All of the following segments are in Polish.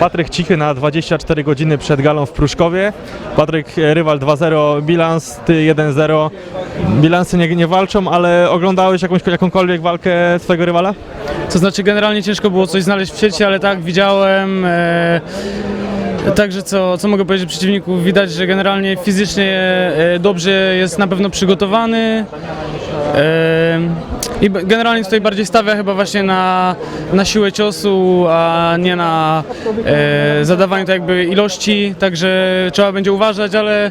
Patryk Cichy na 24 godziny przed galą w Pruszkowie. Patryk, e, rywal 2-0, bilans, ty 1-0. Bilansy nie, nie walczą, ale oglądałeś jakąś, jakąkolwiek walkę swojego rywala? To znaczy generalnie ciężko było coś znaleźć w sieci, ale tak widziałem. E, Także co, co mogę powiedzieć przeciwniku? Widać, że generalnie fizycznie e, dobrze jest na pewno przygotowany. I generalnie tutaj bardziej stawia chyba właśnie na, na siłę ciosu, a nie na e, zadawanie tak jakby ilości, także trzeba będzie uważać, ale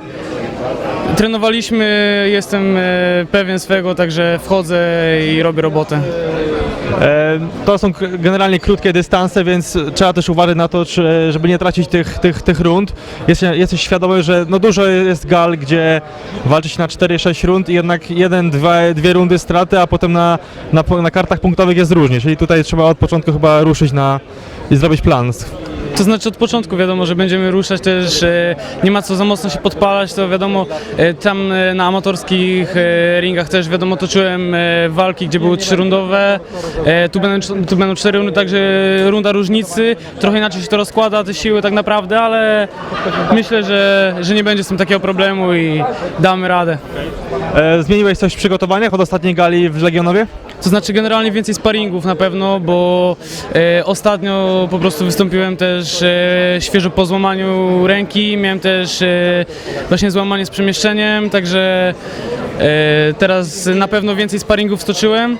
trenowaliśmy, jestem e, pewien swego, także wchodzę i robię robotę. E, To są generalnie krótkie dystanse, więc trzeba też uważać na to, żeby nie tracić tych, tych, tych rund. Jest, jesteś świadomy, że no dużo jest gal, gdzie walczyć na 4-6 rund i jednak jeden, dwa, dwie rundy straty, a potem na, na, na kartach punktowych jest różnie. Czyli tutaj trzeba od początku chyba ruszyć na i zrobić plan. To znaczy od początku wiadomo, że będziemy ruszać też, e, nie ma co za mocno się podpalać, to wiadomo, e, tam e, na amatorskich ringach też wiadomo toczyłem walki, gdzie były trzyrundowe, tu będą, tu będą cztery rundy, także runda różnicy, trochę inaczej się to rozkłada, te siły tak naprawdę, ale myślę, że, że nie będzie z tym takiego problemu i damy radę. Zmieniłeś coś w przygotowaniach od ostatniej gali w Legionowie? To znaczy generalnie więcej sparingów na pewno, bo ostatnio po prostu wystąpiłem też e, świeżo po złamaniu ręki, miałem też e, właśnie złamanie z przemieszczeniem, także e, teraz na pewno więcej sparingów stoczyłem.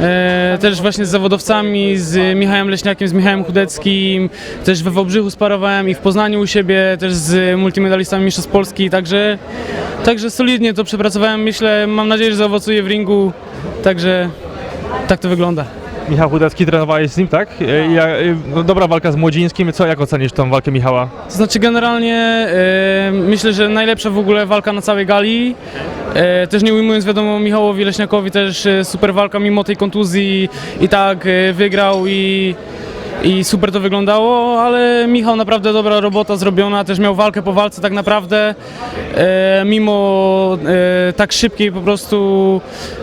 E, też właśnie z zawodowcami, z Michałem Leśniakiem, z Michałem Chudeckim, też we Wałbrzychu sparowałem i w Poznaniu u siebie, też z multimedalistami Mistrzostw Polski, także, także solidnie to przepracowałem, myślę, mam nadzieję, że zaowocuje w ringu, także tak to wygląda. Michał Chudecki trenowałeś z nim, tak? E, i ja- e, no, dobra walka z Młodzińskim. Co, jak ocenisz tą walkę Michała? To znaczy generalnie e, myślę, że najlepsza w ogóle walka na całej gali. Też nie ujmując wiadomo Michałowi Leśniakowi też super walka mimo tej kontuzji i tak wygrał i, i super to wyglądało, ale Michał naprawdę dobra robota zrobiona, też miał walkę po walce tak naprawdę. E, mimo e, tak szybkiej po prostu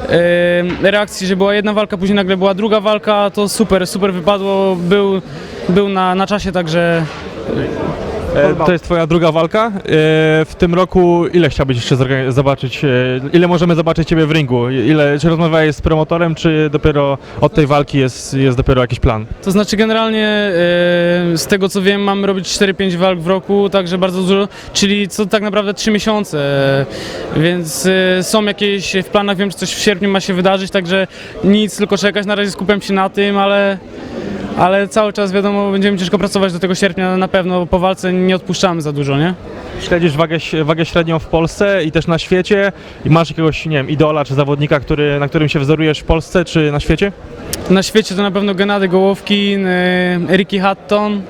e, reakcji, że była jedna walka, później nagle była druga walka, to super, super wypadło, był, był na, na czasie, także E, To jest twoja druga walka. E, W tym roku ile chciałbyś jeszcze zorga- zobaczyć? e, Ile możemy zobaczyć ciebie w ringu? Ile, czy rozmawiałeś z promotorem, czy dopiero od tej walki jest, jest dopiero jakiś plan? To znaczy generalnie e, z tego co wiem mam robić 4-5 walk w roku, także bardzo dużo, czyli co tak naprawdę 3 miesiące, e, więc e, są jakieś w planach, wiem, że coś w sierpniu ma się wydarzyć, także nic, tylko czekać, na razie skupiam się na tym, ale, ale cały czas wiadomo, będziemy ciężko pracować do tego sierpnia na pewno, po walce nie odpuszczamy za dużo, nie? Śledzisz wagę, wagę średnią w Polsce i też na świecie? I masz jakiegoś, nie wiem, idola czy zawodnika, który, na którym się wzorujesz w Polsce czy na świecie? Na świecie to na pewno Gennady Gołowkin, e, Ricky Hatton.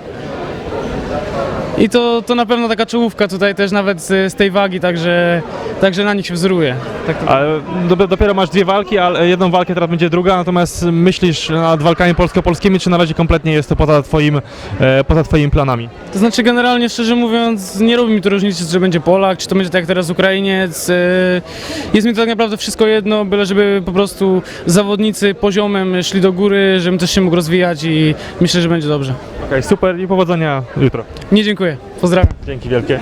I to, to na pewno taka czołówka tutaj też nawet z, z tej wagi, także, także na nich się wzoruje. Tak to Ale do, dopiero masz dwie walki, ale jedną walkę teraz będzie druga, natomiast myślisz nad walkami polsko-polskimi, czy na razie kompletnie jest to poza twoim, e, poza twoimi planami? To znaczy generalnie szczerze mówiąc nie robi mi to różnicy, czy będzie Polak, czy to będzie tak jak teraz Ukrainiec. e, Jest mi to tak naprawdę wszystko jedno, byle żeby po prostu zawodnicy poziomem szli do góry, żebym też się mógł rozwijać i myślę, że będzie dobrze. Okej, super i powodzenia jutro. Nie dziękuję. Pozdrawiam. Dzięki wielkie.